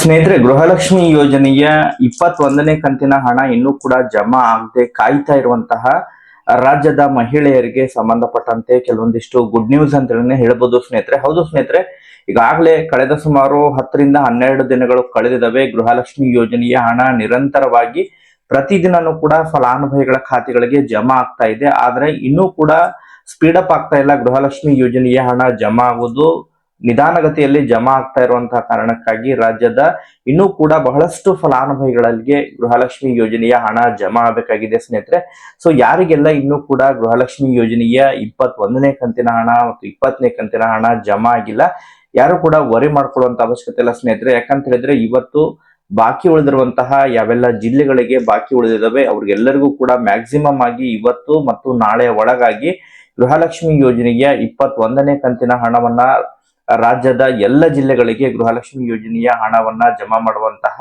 ಸ್ನೇಹಿತರೆ, ಗೃಹಲಕ್ಷ್ಮಿ ಯೋಜನೆಯ ಇಪ್ಪತ್ತೊಂದನೇ ಕಂತಿನ ಹಣ ಇನ್ನೂ ಕೂಡ ಜಮಾ ಆಗದೆ ಕಾಯ್ತಾ ಇರುವಂತಹ ರಾಜ್ಯದ ಮಹಿಳೆಯರಿಗೆ ಸಂಬಂಧಪಟ್ಟಂತೆ ಕೆಲವೊಂದಿಷ್ಟು ಗುಡ್ ನ್ಯೂಸ್ ಅಂತ ಹೇಳಿ ಹೇಳ್ಬೋದು ಸ್ನೇಹಿತರೆ. ಹೌದು ಸ್ನೇಹಿತರೆ, ಈಗಾಗಲೇ ಕಳೆದ ಸುಮಾರು ಹತ್ತರಿಂದ ಹನ್ನೆರಡು ದಿನಗಳು ಕಳೆದಿದ್ದಾವೆ. ಗೃಹಲಕ್ಷ್ಮಿ ಯೋಜನೆಯ ಹಣ ನಿರಂತರವಾಗಿ ಪ್ರತಿದಿನನೂ ಕೂಡ ಫಲಾನುಭವಿಗಳ ಖಾತೆಗಳಿಗೆ ಜಮಾ ಆಗ್ತಾ ಇದೆ. ಆದರೆ ಇನ್ನೂ ಕೂಡ ಸ್ಪೀಡ್ ಅಪ್ ಆಗ್ತಾ ಇಲ್ಲ. ಗೃಹಲಕ್ಷ್ಮಿ ಯೋಜನೆಯ ಹಣ ಜಮಾ ಆಗುವುದು ನಿಧಾನಗತಿಯಲ್ಲಿ ಜಮಾ ಆಗ್ತಾ ಇರುವಂತಹ ಕಾರಣಕ್ಕಾಗಿ ರಾಜ್ಯದ ಇನ್ನೂ ಕೂಡ ಬಹಳಷ್ಟು ಫಲಾನುಭವಿಗಳಿಗೆ ಗೃಹಲಕ್ಷ್ಮಿ ಯೋಜನೆಯ ಹಣ ಜಮಾ ಆಗಬೇಕಾಗಿದೆ ಸ್ನೇಹಿತರೆ. ಸೊ ಯಾರಿಗೆಲ್ಲ ಇನ್ನೂ ಕೂಡ ಗೃಹಲಕ್ಷ್ಮಿ ಯೋಜನೆಯ ಇಪ್ಪತ್ತೊಂದನೇ ಕಂತಿನ ಹಣ ಮತ್ತು ಇಪ್ಪತ್ತನೇ ಕಂತಿನ ಹಣ ಜಮಾ ಆಗಿಲ್ಲ, ಯಾರು ಕೂಡ ವರಿ ಮಾಡ್ಕೊಳ್ಳುವಂತ ಅವಶ್ಯಕತೆ ಇಲ್ಲ ಸ್ನೇಹಿತರೆ. ಯಾಕಂತ ಹೇಳಿದ್ರೆ ಇವತ್ತು ಬಾಕಿ ಉಳಿದಿರುವಂತಹ ಯಾವೆಲ್ಲ ಜಿಲ್ಲೆಗಳಿಗೆ ಬಾಕಿ ಉಳಿದಿದ್ದಾವೆ, ಅವ್ರಿಗೆಲ್ಲರಿಗೂ ಕೂಡ ಮ್ಯಾಕ್ಸಿಮಮ್ ಆಗಿ ಇವತ್ತು ಮತ್ತು ನಾಳೆ ಒಳಗಾಗಿ ಗೃಹಲಕ್ಷ್ಮಿ ಯೋಜನೆಯ ಇಪ್ಪತ್ತೊಂದನೇ ಕಂತಿನ ಹಣವನ್ನ ರಾಜ್ಯದ ಎಲ್ಲ ಜಿಲ್ಲೆಗಳಿಗೆ ಗೃಹಲಕ್ಷ್ಮಿ ಯೋಜನೆಯ ಹಣವನ್ನ ಜಮಾ ಮಾಡುವಂತಹ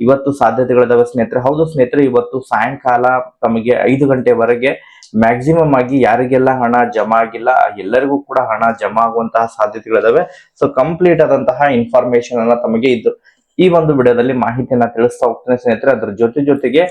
ಇವತ್ತು ಸಾಧ್ಯತೆಗಳಿದಾವೆ ಸ್ನೇಹಿತರೆ. ಹೌದು ಸ್ನೇಹಿತರೆ, ಇವತ್ತು ಸಾಯಂಕಾಲ ತಮಗೆ ಐದು ಗಂಟೆವರೆಗೆ ಮ್ಯಾಕ್ಸಿಮಮ್ ಆಗಿ ಯಾರಿಗೆಲ್ಲ ಹಣ ಜಮಾ ಆಗಿಲ್ಲ, ಎಲ್ಲರಿಗೂ ಕೂಡ ಹಣ ಜಮಾ ಆಗುವಂತಹ ಸಾಧ್ಯತೆಗಳಿದಾವೆ. ಸೊ ಕಂಪ್ಲೀಟ್ ಆದಂತಹ ಇನ್ಫಾರ್ಮೇಶನ್ ಅನ್ನ ತಮಗೆ ಇದು ಈ ಒಂದು ವಿಡಿಯೋದಲ್ಲಿ ಮಾಹಿತಿಯನ್ನ ತಿಳಿಸ್ತಾ ಹೋಗ್ತೇನೆ ಸ್ನೇಹಿತರೆ. ಅದ್ರ ಜೊತೆ ಜೊತೆಗೆ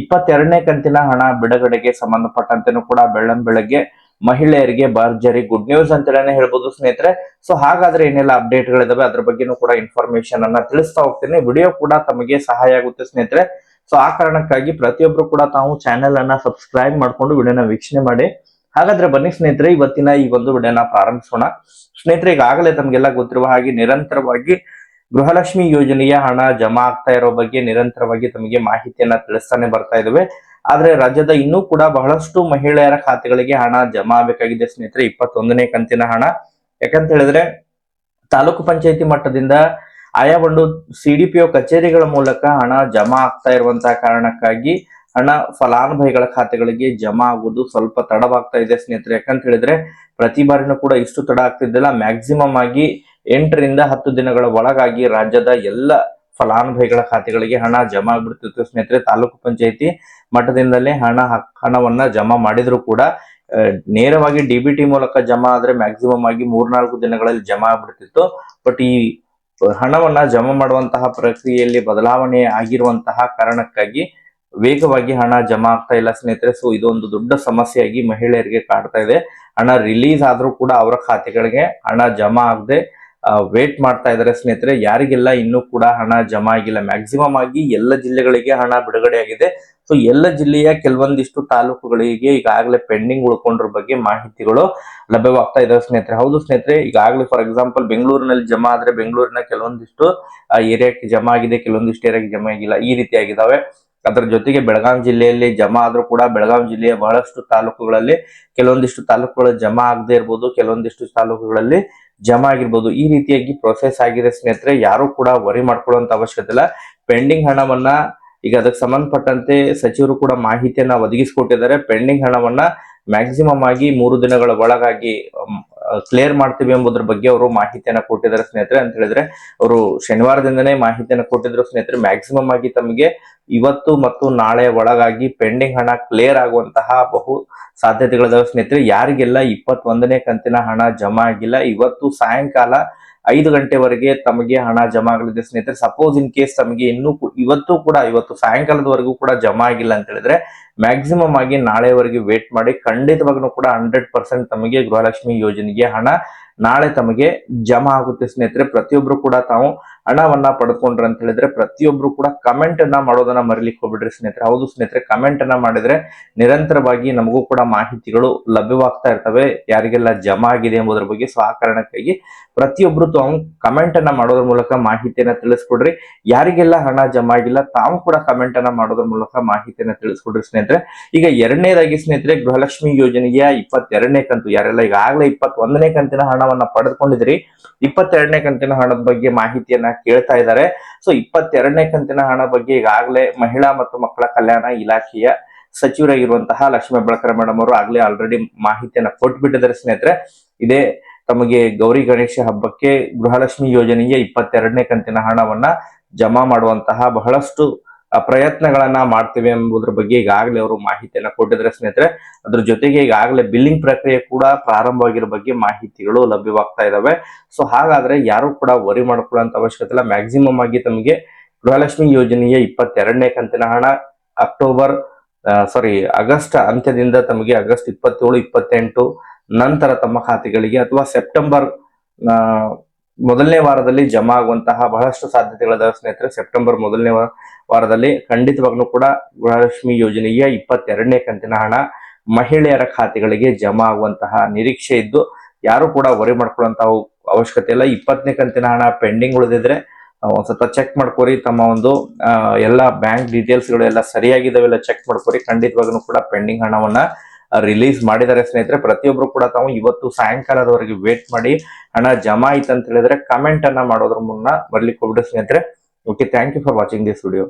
ಇಪ್ಪತ್ತೆರಡನೇ ಕಂತಿನ ಹಣ ಬಿಡುಗಡೆಗೆ ಸಂಬಂಧಪಟ್ಟಂತೆನೂ ಕೂಡ ಬೆಳ್ಳಂ ಬೆಳಗ್ಗೆ ಮಹಿಳೆಯರಿಗೆ ಭರ್ಜರಿ ಗುಡ್ ನ್ಯೂಸ್ ಅಂತೇಳಿ ಹೇಳ್ಬೋದು ಸ್ನೇಹಿತರೆ. ಸೊ ಹಾಗಾದ್ರೆ ಏನೆಲ್ಲ ಅಪ್ಡೇಟ್ ಗಳಿದಾವೆ. ಅದ್ರ ಬಗ್ಗೆನೂ ಕೂಡ ಇನ್ಫಾರ್ಮೇಶನ್ ಅನ್ನ ತಿಳಿಸ್ತಾ ಹೋಗ್ತೀನಿ. ವಿಡಿಯೋ ಕೂಡ ತಮಗೆ ಸಹಾಯ ಆಗುತ್ತೆ ಸ್ನೇಹಿತರೆ. ಸೊ ಆ ಕಾರಣಕ್ಕಾಗಿ ಪ್ರತಿಯೊಬ್ರು ಕೂಡ ತಾವು ಚಾನೆಲ್ ಅನ್ನ ಸಬ್ಸ್ಕ್ರೈಬ್ ಮಾಡ್ಕೊಂಡು ವಿಡಿಯೋನ ವೀಕ್ಷಣೆ ಮಾಡಿ. ಹಾಗಾದ್ರೆ ಬನ್ನಿ ಸ್ನೇಹಿತರೆ, ಇವತ್ತಿನ ಈ ಒಂದು ವಿಡಿಯೋನ ಪ್ರಾರಂಭಿಸೋಣ. ಸ್ನೇಹಿತರೆ, ಈಗಾಗಲೇ ತಮಗೆಲ್ಲ ಗೊತ್ತಿರುವ ಹಾಗೆ ನಿರಂತರವಾಗಿ ಗೃಹಲಕ್ಷ್ಮಿ ಯೋಜನೆಯ ಹಣ ಜಮಾ ಆಗ್ತಾ ಇರೋ ಬಗ್ಗೆ ನಿರಂತರವಾಗಿ ತಮಗೆ ಮಾಹಿತಿಯನ್ನ ತಿಳಿಸ್ತಾನೆ ಬರ್ತಾ ಇದ್ದೇವೆ ಆದ್ರೆ ರಾಜ್ಯದ ಇನ್ನೂ ಕೂಡ ಬಹಳಷ್ಟು ಮಹಿಳೆಯರ ಖಾತೆಗಳಿಗೆ ಹಣ ಜಮಾ ಆಗಬೇಕಾಗಿದೆ ಸ್ನೇಹಿತರೆ, ಇಪ್ಪತ್ತೊಂದನೇ ಕಂತಿನ ಹಣ. ಯಾಕಂತ ಹೇಳಿದ್ರೆ, ತಾಲೂಕು ಪಂಚಾಯತಿ ಮಟ್ಟದಿಂದ ಆಯಾ ಒಂದು ಸಿಡಿಪಿಒ ಕಚೇರಿಗಳ ಮೂಲಕ ಹಣ ಜಮಾ ಆಗ್ತಾ ಇರುವಂತಹ ಕಾರಣಕ್ಕಾಗಿ ಹಣ ಫಲಾನುಭವಿಗಳ ಖಾತೆಗಳಿಗೆ ಜಮಾ ಆಗುವುದು ಸ್ವಲ್ಪ ತಡವಾಗ್ತಾ ಇದೆ ಸ್ನೇಹಿತರೆ. ಯಾಕಂತ ಹೇಳಿದ್ರೆ, ಪ್ರತಿ ಬಾರಿನೂ ಕೂಡ ಇಷ್ಟು ತಡ ಆಗ್ತಿದ್ದಿಲ್ಲ. ಮ್ಯಾಕ್ಸಿಮಮ್ ಆಗಿ ಎಂಟರಿಂದ ಹತ್ತು ದಿನಗಳ ಒಳಗಾಗಿ ರಾಜ್ಯದ ಎಲ್ಲ ಫಲಾನುಭವಿಗಳ ಖಾತೆಗಳಿಗೆ ಹಣ ಜಮಾ ಆಗ್ಬಿಡ್ತಿತ್ತು. ಸ್ನೇಹಿತರೆ, ತಾಲೂಕು ಪಂಚಾಯತಿ ಮಟ್ಟದಿಂದಲೇ ಹಣ ಹಣವನ್ನ ಜಮಾ ಮಾಡಿದ್ರು ಕೂಡ ನೇರವಾಗಿ ಡಿಬಿಟಿ ಮೂಲಕ ಜಮಾ ಆದ್ರೆ ಮ್ಯಾಕ್ಸಿಮಮ್ ಆಗಿ ಮೂರ್ನಾಲ್ಕು ದಿನಗಳಲ್ಲಿ ಜಮಾ ಆಗ್ಬಿಡ್ತಿತ್ತು. ಬಟ್ ಈ ಹಣವನ್ನ ಜಮಾ ಮಾಡುವಂತಹ ಪ್ರಕ್ರಿಯೆಯಲ್ಲಿ ಬದಲಾವಣೆ ಆಗಿರುವಂತಹ ಕಾರಣಕ್ಕಾಗಿ ವೇಗವಾಗಿ ಹಣ ಜಮಾ ಆಗ್ತಾ ಇಲ್ಲ ಸ್ನೇಹಿತರೆ. ಸೊ ಇದೊಂದು ದೊಡ್ಡ ಸಮಸ್ಯೆಯಾಗಿ ಮಹಿಳೆಯರಿಗೆ ಕಾಡ್ತಾ ಇದೆ. ಹಣ ರಿಲೀಸ್ ಆದ್ರೂ ಕೂಡ ಅವರ ಖಾತೆಗಳಿಗೆ ಹಣ ಜಮಾ ಆಗದೆ ವೇಟ್ ಮಾಡ್ತಾ ಇದ್ದಾರೆ ಸ್ನೇಹಿತರೆ. ಯಾರಿಗೆಲ್ಲ ಇನ್ನೂ ಕೂಡ ಹಣ ಜಮಾ ಆಗಿಲ್ಲ ಮ್ಯಾಕ್ಸಿಮಮ್ ಆಗಿ ಎಲ್ಲ ಜಿಲ್ಲೆಗಳಿಗೆ ಹಣ ಬಿಡುಗಡೆ ಆಗಿದೆ. ಸೊ ಎಲ್ಲ ಜಿಲ್ಲೆಯ ಕೆಲವೊಂದಿಷ್ಟು ತಾಲೂಕುಗಳಿಗೆ ಈಗಾಗಲೇ ಪೆಂಡಿಂಗ್ ಉಳ್ಕೊಂಡ್ರ ಬಗ್ಗೆ ಮಾಹಿತಿಗಳು ಲಭ್ಯವಾಗ್ತಾ ಇದಾವೆ ಸ್ನೇಹಿತರೆ. ಹೌದು ಸ್ನೇಹಿತರೆ, ಈಗಾಗಲೇ ಫಾರ್ ಎಕ್ಸಾಂಪಲ್ ಬೆಂಗಳೂರಿನಲ್ಲಿ ಜಮಾ ಆದ್ರೆ ಬೆಂಗಳೂರಿನ ಕೆಲವೊಂದಿಷ್ಟು ಏರಿಯಾಕ್ಕೆ ಜಮಾ ಆಗಿದೆ, ಕೆಲವೊಂದಿಷ್ಟು ಏರಿಯಾಕ್ಕೆ ಜಮಾ ಆಗಿಲ್ಲ, ಈ ರೀತಿ ಅದರ ಜೊತೆಗೆ ಬೆಳಗಾವಿ ಜಿಲ್ಲೆಯಲ್ಲಿ ಜಮಾ ಆದ್ರೂ ಕೂಡ ಬೆಳಗಾವಿ ಜಿಲ್ಲೆಯ ಬಹಳಷ್ಟು ತಾಲೂಕುಗಳಲ್ಲಿ ಕೆಲವೊಂದಿಷ್ಟು ತಾಲೂಕುಗಳು ಜಮಾ ಆಗದೆ ಇರ್ಬೋದು, ಕೆಲವೊಂದಿಷ್ಟು ತಾಲೂಕುಗಳಲ್ಲಿ ಜಮಾ ಆಗಿರ್ಬೋದು, ಈ ರೀತಿಯಾಗಿ ಪ್ರೊಸೆಸ್ ಆಗಿದೆ ಸ್ನೇಹಿತರೆ, ಯಾರು ಕೂಡ ವರಿ ಮಾಡ್ಕೊಳ್ಳುವಂತ ಅವಶ್ಯಕತೆ ಇಲ್ಲ. ಪೆಂಡಿಂಗ್ ಹಣವನ್ನ, ಈಗ ಅದಕ್ಕೆ ಸಂಬಂಧಪಟ್ಟಂತೆ ಸಚಿವರು ಕೂಡ ಮಾಹಿತಿಯನ್ನ ಒದಗಿಸಿಕೊಟ್ಟಿದ್ದಾರೆ. ಪೆಂಡಿಂಗ್ ಹಣವನ್ನ ಮ್ಯಾಕ್ಸಿಮಮ್ ಆಗಿ ಮೂರು ದಿನಗಳ ಒಳಗಾಗಿ ಕ್ಲಿಯರ್ ಮಾಡ್ತೀವಿ ಎಂಬುದ್ರ ಬಗ್ಗೆ ಅವರು ಮಾಹಿತಿಯನ್ನ ಕೊಟ್ಟಿದ್ದಾರೆ ಸ್ನೇಹಿತರೆ. ಅಂತ ಹೇಳಿದ್ರೆ ಅವರು ಶನಿವಾರದಿಂದನೇ ಮಾಹಿತಿಯನ್ನ ಕೊಟ್ಟಿದ್ರು ಸ್ನೇಹಿತರೆ. ಮ್ಯಾಕ್ಸಿಮಮ್ ಆಗಿ ತಮಗೆ ಇವತ್ತು ಮತ್ತು ನಾಳೆ ಒಳಗಾಗಿ ಪೆಂಡಿಂಗ್ ಹಣ ಕ್ಲಿಯರ್ ಆಗುವಂತಹ ಬಹು ಸಾಧ್ಯತೆಗಳಿದಾವೆ ಸ್ನೇಹಿತರೆ. ಯಾರಿಗೆಲ್ಲ ಇಪ್ಪತ್ತೊಂದನೇ ಕಂತಿನ ಹಣ ಜಮಾ ಆಗಿಲ್ಲ, ಇವತ್ತು ಸಾಯಂಕಾಲ ಐದು ಗಂಟೆವರೆಗೆ ತಮಗೆ ಹಣ ಜಮಾ ಆಗಲಿದೆ ಸ್ನೇಹಿತರೆ. ಸಪೋಸ್ ಇನ್ ಕೇಸ್ ತಮಗೆ ಇನ್ನೂ ಇವತ್ತು ಕೂಡ, ಇವತ್ತು ಸಾಯಂಕಾಲದವರೆಗೂ ಕೂಡ ಜಮಾ ಆಗಿಲ್ಲ ಅಂತ ಹೇಳಿದ್ರೆ ಮ್ಯಾಕ್ಸಿಮಮ್ ಆಗಿ ನಾಳೆವರೆಗೆ ವೇಟ್ ಮಾಡಿ, ಖಂಡಿತವಾಗ್ಲೂ ಕೂಡ ಹಂಡ್ರೆಡ್ ಪರ್ಸೆಂಟ್ ತಮಗೆ ಗೃಹಲಕ್ಷ್ಮಿ ಯೋಜನೆಗೆ ಹಣ ನಾಳೆ ತಮಗೆ ಜಮಾ ಆಗುತ್ತೆ ಸ್ನೇಹಿತರೆ. ಪ್ರತಿಯೊಬ್ರು ಕೂಡ ತಾವು ಹಣವನ್ನ ಪಡೆದುಕೊಂಡ್ರೆ ಅಂತ ಹೇಳಿದ್ರೆ, ಪ್ರತಿಯೊಬ್ರು ಕೂಡ ಕಮೆಂಟ್ ಅನ್ನ ಮಾಡೋದನ್ನ ಮರಿಲಿಕ್ಕೆ ಹೋಗ್ಬಿಡ್ರಿ ಸ್ನೇಹಿತರೆ. ಹೌದು ಸ್ನೇಹಿತರೆ ಕಮೆಂಟ್ ಅನ್ನ ಮಾಡಿದ್ರೆ ನಿರಂತರವಾಗಿ ನಮಗೂ ಕೂಡ ಮಾಹಿತಿಗಳು ಲಭ್ಯವಾಗ್ತಾ ಇರ್ತವೆ. ಯಾರಿಗೆಲ್ಲ ಜಮಾ ಆಗಿದೆ ಎಂಬುದರ ಬಗ್ಗೆ ಸೊ ಪ್ರತಿಯೊಬ್ರು ತಾವು ಕಮೆಂಟ್ ಅನ್ನ ಮಾಡೋದ್ರ ಮೂಲಕ ಮಾಹಿತಿಯನ್ನ ತಿಳಿಸ್ಕೊಡ್ರಿ. ಯಾರಿಗೆಲ್ಲ ಹಣ ಜಮಾ ಆಗಿಲ್ಲ, ತಾವು ಕೂಡ ಕಮೆಂಟ್ ಅನ್ನ ಮಾಡೋದ್ರ ಮೂಲಕ ಮಾಹಿತಿಯನ್ನ ತಿಳಿಸ್ಕೊಡ್ರಿ ಸ್ನೇಹಿತರೆ. ಈಗ ಎರಡನೇದಾಗಿ ಸ್ನೇಹಿತರೆ, ಗೃಹಲಕ್ಷ್ಮಿ ಯೋಜನೆಯ ಇಪ್ಪತ್ತೆರಡನೇ ಕಂತು. ಯಾರೆಲ್ಲ ಈಗಾಗಲೇ ಇಪ್ಪತ್ತೊಂದನೇ ಕಂತಿನ ಹಣವನ್ನ ಪಡೆದುಕೊಂಡಿದ್ರಿ ಇಪ್ಪತ್ತೆರಡನೇ ಕಂತಿನ ಹಣದ ಬಗ್ಗೆ ಮಾಹಿತಿಯನ್ನ ಕೇಳ್ತಾ ಇದ್ದಾರೆ. ಸೊ ಇಪ್ಪತ್ತೆರಡನೇ ಕಂತಿನ ಹಣ ಬಗ್ಗೆ ಈಗಾಗಲೇ ಮಹಿಳಾ ಮತ್ತು ಮಕ್ಕಳ ಕಲ್ಯಾಣ ಇಲಾಖೆಯ ಸಚಿವರಾಗಿರುವಂತಹ ಲಕ್ಷ್ಮೀ ಬಳಕರ ಮೇಡಮ್ ಅವರು ಆಗ್ಲೇ ಆಲ್ರೆಡಿ ಮಾಹಿತಿಯನ್ನ ಕೊಟ್ಬಿಟ್ಟಿದ್ದಾರೆ ಸ್ನೇಹಿತರೆ. ಇದೇ ತಮಗೆ ಗೌರಿ ಗಣೇಶ ಹಬ್ಬಕ್ಕೆ ಗೃಹಲಕ್ಷ್ಮಿ ಯೋಜನೆಯ ಇಪ್ಪತ್ತೆರಡನೇ ಕಂತಿನ ಹಣವನ್ನ ಜಮಾ ಮಾಡುವಂತಹ ಬಹಳಷ್ಟು ಪ್ರಯತ್ನಗಳನ್ನ ಮಾಡ್ತೇವೆ ಎಂಬುದ್ರ ಬಗ್ಗೆ ಈಗಾಗಲೇ ಅವರು ಮಾಹಿತಿಯನ್ನ ಕೊಟ್ಟಿದ್ರೆ ಸ್ನೇಹಿತರೆ. ಅದ್ರ ಜೊತೆಗೆ ಈಗಾಗಲೇ ಬಿಲ್ಲಿಂಗ್ ಪ್ರಕ್ರಿಯೆ ಕೂಡ ಪ್ರಾರಂಭವಾಗಿರೋ ಬಗ್ಗೆ ಮಾಹಿತಿಗಳು ಲಭ್ಯವಾಗ್ತಾ ಇದಾವೆ. ಸೊ ಹಾಗಾದ್ರೆ ಯಾರು ಕೂಡ ವರಿ ಮಾಡ್ಕೊಳ್ಳೋಂತ ಅವಶ್ಯಕತೆ ಇಲ್ಲ. ಮ್ಯಾಕ್ಸಿಮಮ್ ಆಗಿ ತಮಗೆ ಗೃಹಲಕ್ಷ್ಮಿ ಯೋಜನೆಯ ಇಪ್ಪತ್ತೆರಡನೇ ಕಂತಿನ ಹಣ ಅಕ್ಟೋಬರ್ ಸಾರಿ ಆಗಸ್ಟ್ ಅಂತ್ಯದಿಂದ ತಮಗೆ ಆಗಸ್ಟ್ ಇಪ್ಪತ್ತೇಳು, ಇಪ್ಪತ್ತೆಂಟು ನಂತರ ತಮ್ಮ ಖಾತೆಗಳಿಗೆ ಅಥವಾ ಸೆಪ್ಟೆಂಬರ್ ಮೊದಲನೇ ವಾರದಲ್ಲಿ ಜಮಾ ಆಗುವಂತಹ ಬಹಳಷ್ಟು ಸಾಧ್ಯತೆಗಳಿದಾವೆ ಸ್ನೇಹಿತರೆ. ಸೆಪ್ಟೆಂಬರ್ ಮೊದಲನೇ ವಾರದಲ್ಲಿ ಖಂಡಿತವಾಗ್ಲೂ ಕೂಡ ಗೃಹಲಕ್ಷ್ಮಿ ಯೋಜನೆಯ ಇಪ್ಪತ್ತೆರಡನೇ ಕಂತಿನ ಹಣ ಮಹಿಳೆಯರ ಖಾತೆಗಳಿಗೆ ಜಮಾ ಆಗುವಂತಹ ನಿರೀಕ್ಷೆ ಇದ್ದು, ಯಾರು ಕೂಡ ವರಿ ಮಾಡ್ಕೊಳ್ಳುವಂತಹ ಅವಶ್ಯಕತೆ ಇಲ್ಲ. ಇಪ್ಪತ್ತನೇ ಕಂತಿನ ಹಣ ಪೆಂಡಿಂಗ್ ಉಳಿದಿದ್ರೆ ಒಂದ್ ಸ್ವಲ್ಪ ಚೆಕ್ ಮಾಡ್ಕೊರಿ. ತಮ್ಮ ಒಂದು ಎಲ್ಲಾ ಬ್ಯಾಂಕ್ ಡೀಟೇಲ್ಸ್ಗಳು ಎಲ್ಲ ಸರಿಯಾಗಿದ್ದಾವೆಲ್ಲ ಚೆಕ್ ಮಾಡ್ಕೊರಿ. ಖಂಡಿತವಾಗ್ಲೂ ಕೂಡ ಪೆಂಡಿಂಗ್ ಹಣವನ್ನ ರಿಲೀಸ್ ಮಾಡಿದ್ದಾರೆ ಸ್ನೇಹಿತರೆ. ಪ್ರತಿಯೊಬ್ರು ಕೂಡ ತಾವು ಇವತ್ತು ಸಾಯಂಕಾಲದವರೆಗೆ ವೇಟ್ ಮಾಡಿ ಹಣ ಜಮಾ ಆಯ್ತು ಅಂತ ಹೇಳಿದ್ರೆ ಕಮೆಂಟ್ ಅನ್ನ ಮಾಡೋದ್ರ ಮುನ್ನ ಬರ್ಲಿಕ್ಕೆ ಹೋಗ್ಬಿಟ್ಟು ಸ್ನೇಹಿತರೆ. Okay thank you for watching this video